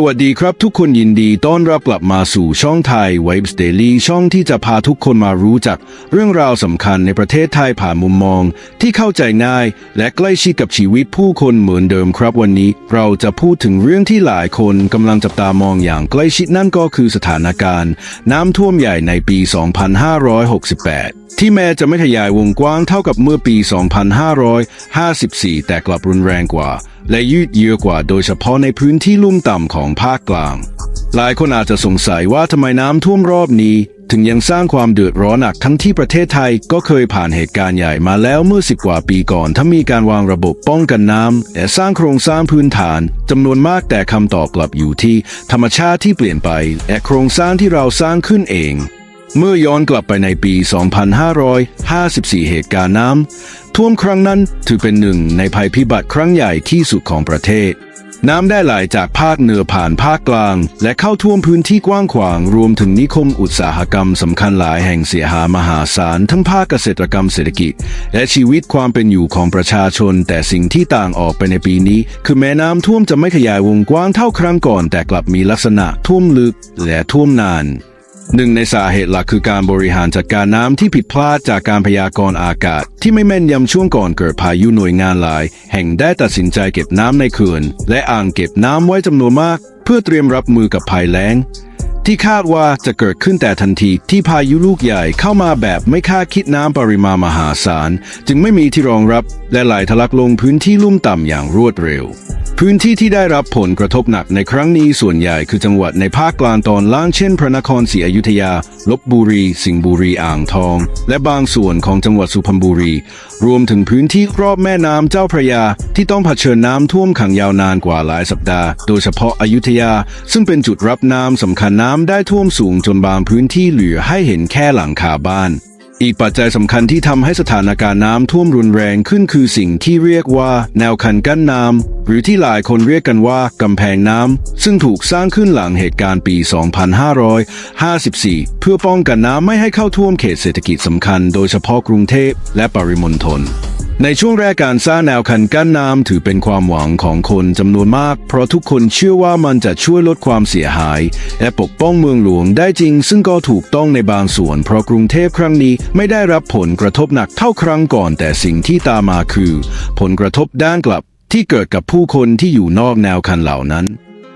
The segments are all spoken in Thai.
สวัสดีครับทุกคนยินดีต้อนรับกลับมาสู่ช่องไทย Vibes Daily ช่องที่จะพาทุกคนมารู้จัก เรื่องราวสำคัญในประเทศไทยผ่านมุมมอง ที่เข้าใจง่าย และใกล้ชิดกับชีวิตผู้คนเหมือนเดิมครับวันนี้ เราจะพูดถึงเรื่องที่หลายคนกำลังจับตามองอย่างใกล้ชิดนั่นก็คือสถานการณ์ น้ำท่วมใหญ่ในปี 2568 ที่แม้จะไม่ขยายวงกว้างเท่ากับเมื่อปี 2554 แต่กลับรุนแรงกว่า และยืดเยื้อกว่าโดยเฉพาะในพื้นที่ลุ่มต่ำของภาคกลาง หลายคนอาจจะสงสัยว่าทำไมน้ำท่วมรอบนี้ ถึงยังสร้างความเดือดร้อนหนักทั้งที่ประเทศไทยก็เคยผ่านเหตุการณ์ใหญ่มาแล้วเมื่อสิบกว่าปีก่อนถ้ามีการวางระบบป้องกันน้ำและสร้างโครงสร้างพื้นฐานจำนวนมากแต่คำตอบกลับอยู่ที่ ธรรมชาติที่เปลี่ยนไปและโครงสร้างที่เราสร้างขึ้นเอง เมื่อย้อนกลับไปในปี 2554 เหตุการณ์น้ำท่วมครั้งนั้นถือเป็นหนึ่งในภัยพิบัติครั้งใหญ่ที่สุดของประเทศ น้ำได้ไหลจากภาคเหนือผ่านภาคกลาง และเข้าท่วมพื้นที่กว้างขวาง รวมถึงนิคมอุตสาหกรรมสำคัญหลายแห่งเสียหายมหาศาล ทั้งภาคเกษตรกรรมเศรษฐกิจ และชีวิตความเป็นอยู่ของประชาชน แต่สิ่งที่ต่างออกไปในปีนี้ คือแม้น้ำท่วมจะไม่ขยายวงกว้างเท่าครั้งก่อน แต่กลับมีลักษณะท่วมลึกและท่วมนาน หนึ่งในสาเหตุหลักคือการบริหารจัดการน้ำที่ผิดพลาดจากการพยากรณ์อากาศ ที่ไม่แม่นยำช่วงก่อนเกิดพายุหน่วยงานหลาย แห่งได้ตัดสินใจเก็บน้ำในเขื่อนและอ่างเก็บน้ำไว้จำนวนมาก เพื่อเตรียมรับมือกับภัยแล้ง ที่คาดว่าจะเกิดขึ้นแต่ทันทีที่พายุลูกใหญ่เข้ามาแบบไม่คาดคิดน้ำปริมาณมหาศาล จึงไม่มีที่รองรับและไหลทะลักลงพื้นที่ลุ่มต่ำอย่างรวดเร็ว พื้นที่ที่ได้รับผลกระทบหนักในครั้งนี้ส่วนใหญ่คือจังหวัดในภาคกลางตอนล่างเช่น พระนครศรีอยุธยา ลบบุรี สิงห์บุรีอ่างทอง และบางส่วนของจังหวัดสุพรรณบุรี รวมถึงพื้นที่รอบแม่น้ำเจ้าพระยา ที่ต้องเผชิญน้ำท่วมขังยาวนานกว่าหลายสัปดาห์ โดยเฉพาะอยุธยา ซึ่งเป็นจุดรับน้ำสำคัญน้ำได้ท่วมสูงจนบางพื้นที่เหลือให้เห็นแค่หลังคาบ้าน อีกปัจจัยสำคัญที่ทำให้สถานการณ์น้ำท่วมรุนแรงขึ้นคือสิ่งที่เรียกว่าแนวคันกั้นน้ำหรือที่หลายคนเรียกกันว่ากำแพงน้ำซึ่งถูกสร้างขึ้นหลังเหตุการณ์ปี 2554 เพื่อป้องกันน้ำไม่ให้เข้าท่วมเขตเศรษฐกิจสำคัญ โดยเฉพาะกรุงเทพและปริมณฑล ในช่วงแรกการสร้างแนวคันกั้นน้ำถือเป็นความหวังของคนจำนวนมาก เพราะทุกคนเชื่อว่ามันจะช่วยลดความเสียหาย และปกป้องเมืองหลวงได้จริง ซึ่งก็ถูกต้องในบางส่วน เพราะกรุงเทพครั้งนี้ไม่ได้รับผลกระทบหนักเท่าครั้งก่อน แต่สิ่งที่ตามมาคือ ผลกระทบด้านกลับที่เกิดกับผู้คนที่อยู่นอกแนวคันเหล่านั้น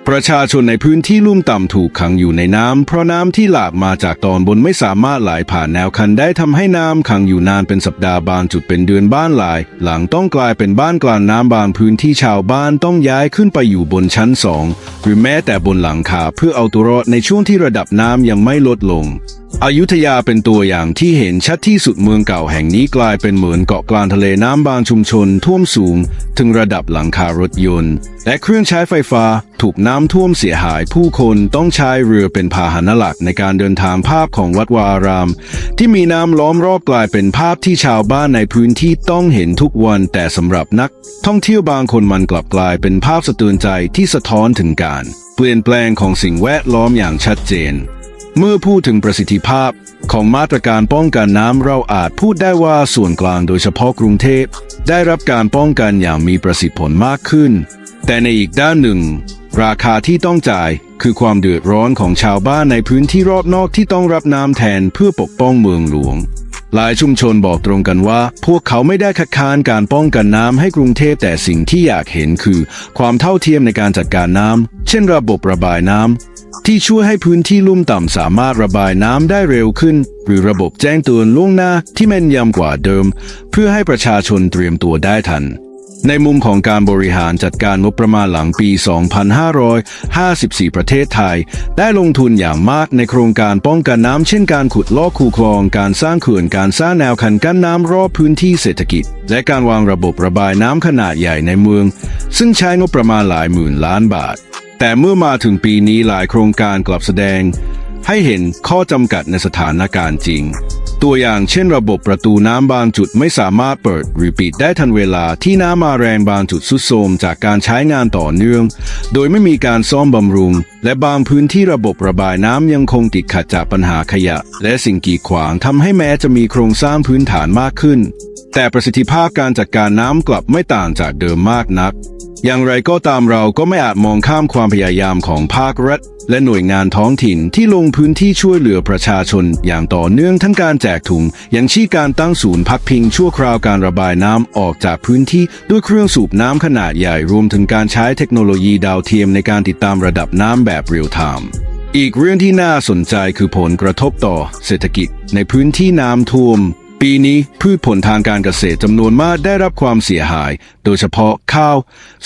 ประชาชนในพื้นที่ลุ่มต่ำถูกขังอยู่ในน้ำเพราะน้ำที่หลากมาจากตอนบนไม่สามารถไหลผ่านแนวคันได้ทำให้น้ำขังอยู่นานเป็นสัปดาห์บางจุดเป็นเดือนบ้านหลาย หลังต้องกลายเป็นบ้านกลางน้ำบางพื้นที่ชาวบ้านต้องย้ายขึ้นไปอยู่บนชั้นสองหรือแม้แต่บนหลังคาเพื่อเอาตัวรอดในช่วงที่ระดับน้ำยังไม่ลดลง อยุธยาเป็นตัวอย่างที่เห็นชัดที่สุดเมืองเก่าแห่งนี้กลายเป็นเหมือนเกาะกลางทะเลน้ำบางชุมชนท่วมสูง ถึงระดับหลังคารถยนต์ และเครื่องใช้ไฟฟ้าถูกน้ำท่วมเสียหายผู้คนต้องใช้เรือเป็นพาหนะหลักในการเดินทางภาพของวัดวาอาราม ที่มีน้ำล้อมรอบกลายเป็นภาพที่ชาวบ้านในพื้นที่ต้องเห็นทุกวันแต่สำหรับนัก ท่องเที่ยวบางคนมันกลับกลายเป็นภาพสะเทือนใจที่สะท้อนถึงการ เปลี่ยนแปลงของสิ่งแวดล้อมอย่างชัดเจน เมื่อพูดถึงประสิทธิภาพของมาตรการป้องกันน้ำเราอาจพูดได้ว่าส่วนกลางโดยเฉพาะกรุงเทพ ได้รับการป้องกันอย่างมีประสิทธิผลมากขึ้น แต่ในอีกด้านหนึ่ง ราคาที่ต้องจ่ายคือความเดือดร้อนของชาวบ้านในพื้นที่รอบนอกที่ต้องรับน้ำแทนเพื่อปกป้องเมืองหลวง หลายชุมชนบอกตรงกันว่า พวกเขาไม่ได้คัดค้านการป้องกันน้ำให้กรุงเทพแต่สิ่งที่อยากเห็นคือ ความเท่าเทียมในการจัดการน้ำเช่นระบบระบายน้ำ ที่ช่วยให้พื้นที่ลุ่มต่ำสามารถระบายน้ำได้เร็วขึ้น หรือระบบแจ้งเตือนล่วงหน้าที่แม่นยำกว่าเดิม เพื่อให้ประชาชนเตรียมตัวได้ทัน ในมุมของการบริหารจัดการงบประมาณหลังปี 2554 ประเทศไทย ได้ลงทุนอย่างมากในโครงการป้องกันน้ำเช่นการขุดลอกคูคลอง การสร้างเขื่อน การสร้างแนวคันกั้นน้ำรอบพื้นที่เศรษฐกิจ และการวางระบบระบายน้ำขนาดใหญ่ในเมือง ซึ่งใช้งบประมาณหลายหมื่นล้านบาท แต่เมื่อมาถึงปีนี้หลายโครงการกลับแสดง ให้เห็นข้อจำกัดในสถานการณ์จริง ตัวอย่างเช่นระบบประตูน้ำบางจุดไม่สามารถเปิดหรือปิดได้ทันเวลาที่น้ำมาแรงบางจุดสุดโทมจากการใช้งานต่อเนื่อง โดยไม่มีการซ่อมบำรุง และบางพื้นที่ระบบระบายน้ำยังคงติดขัดจากปัญหาขยะ และสิ่งกีดขวางทำให้แม้จะมีโครงสร้างพื้นฐานมากขึ้น แต่ประสิทธิภาพการจัดการน้ำกลับไม่ต่างจากเดิมมากนัก อย่างไรก็ตามเราก็ไม่อาจมองข้ามความพยายามของภาครัฐและหน่วยงานท้องถิ่นที่ลงพื้นที่ช่วยเหลือประชาชน อย่างต่อเนื่องทั้งการแจกถุงอย่างชี้การตั้งศูนย์พักพิงชั่วคราวการระบายน้ำออกจากพื้นที่ด้วยเครื่องสูบน้ำขนาดใหญ่รวมถึงการใช้เทคโนโลยีดาวเทียมในการติดตามระดับน้ำแบบเรียลไทม์อีกเรื่องที่น่าสนใจคือผลกระทบต่อเศรษฐกิจในพื้นที่น้ำท่วม ปีนี้พืชผลทางการเกษตรจำนวนมากได้รับความเสียหาย โดยเฉพาะข้าว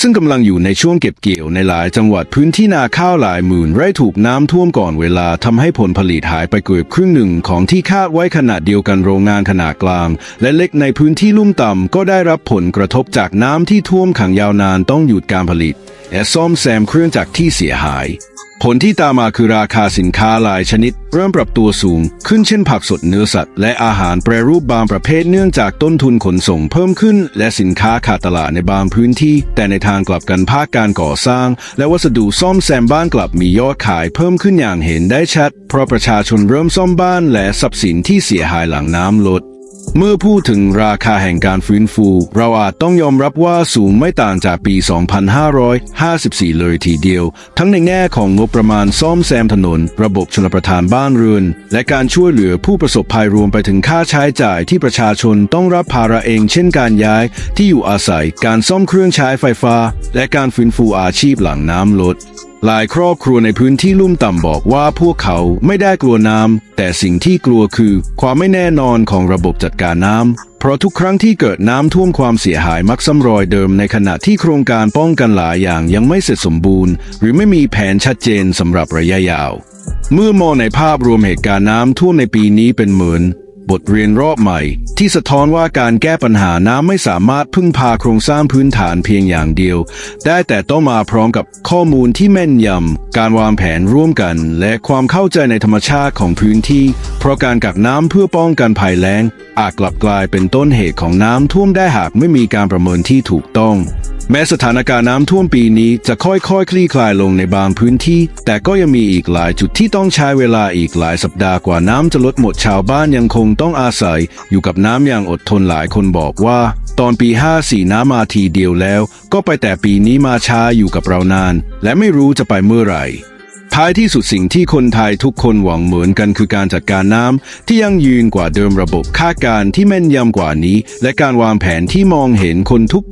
ซึ่งกำลังอยู่ในช่วงเก็บเกี่ยวในหลายจังหวัดพื้นที่นาข้าวหลายหมื่นไร่ถูกน้ำท่วมก่อนเวลาทำให้ผลผลิตหายไปเกือบครึ่งหนึ่งของที่คาดไว้ขนาดเดียวกันโรงงานขนาดกลาง และเล็กในพื้นที่ลุ่มต่ำก็ได้รับผลกระทบจากน้ำที่ท่วมขังยาวนานต้องหยุดการผลิต และซ่อมแซมเครื่องจักรที่เสียหาย ผลที่ตามมาคือราคาสินค้าหลายชนิด เริ่มปรับตัวสูง ขึ้นเช่นผักสดเนื้อสัตว์ และอาหารแปรรูปบางประเภทเนื่องจากต้นทุนขนส่งเพิ่มขึ้น และสินค้าขาดตลาดในบางพื้นที่ แต่ในทางกลับกันภาคการก่อสร้าง และวัสดุซ่อมแซมบ้านกลับมียอดขายเพิ่มขึ้นอย่างเห็นได้ชัด เพราะประชาชนเริ่มซ่อมบ้านและทรัพย์สินที่เสียหายหลังน้ำลด เมื่อพูดถึงราคาแห่งการฟื้นฟู เราอาจต้องยอมรับว่าสูงไม่ต่างจากปี 2554 เลยทีเดียว ทั้งในแง่ของงบประมาณซ่อมแซมถนน ระบบชลประทานบ้านเรือน และการช่วยเหลือผู้ประสบภัยรวมไปถึงค่าใช้จ่ายที่ประชาชนต้องรับภาระเอง เช่นการย้ายที่อยู่อาศัย การซ่อมเครื่องใช้ไฟฟ้า และการฟื้นฟูอาชีพหลังน้ำลด หลายครอบครัวในพื้นที่ลุ่มต่ำบอกว่าพวกเขาไม่ได้กลัวน้ำแต่สิ่งที่กลัวคือความไม่แน่นอนของระบบจัดการน้ำเพราะทุกครั้งที่เกิดน้ำท่วมความเสียหายมักซ้ำรอยเดิมในขณะที่โครงการป้องกันหลายอย่างยังไม่เสร็จสมบูรณ์ หรือไม่มีแผนชัดเจนสำหรับระยะยาว เมื่อมองในภาพรวมเหตุการณ์น้ำท่วมในปีนี้เป็นเหมือน บทเรียนรอบใหม่ ที่สะท้อนว่าการแก้ปัญหาน้ำไม่สามารถพึ่งพาโครงสร้างพื้นฐานเพียงอย่างเดียว ได้แต่ต้องมาพร้อมกับข้อมูลที่แม่นยำ การวางแผนร่วมกัน และความเข้าใจในธรรมชาติของพื้นที่ เพราะการกักน้ำเพื่อป้องกันภัยแล้ง อาจกลับกลายเป็นต้นเหตุของน้ำท่วมได้หากไม่มีการประเมินที่ถูกต้อง แม้สถานการณ์น้ำท่วมปีนี้จะค่อยๆคคลี่คลายลงในบางพื้นที่ แต่ก็ยังมีอีกหลายจุดที่ต้องใช้เวลาอีกหลายสัปดาห์กว่าน้ำจะลดหมดชาวบ้านยังคงต้องอาศัย อยู่กับน้ำอย่างอดทนหลายคนบอกว่า ตอนปี 54 น้ำมาทีเดียวแล้ว ก็ไปแต่ปีนี้มาช้าอยู่กับเรานาน และไม่รู้จะไปเมื่อไหร่ท้ายที่สุดสิ่งที่คนไทยทุกคนหวังเหมือนกันคือการจัดการน้ำที่ยั่งยืนกว่าเดิมระบบคาดการที่แม่นยำกว่านี้ และการวางแผนที่มองเห็นคนทุก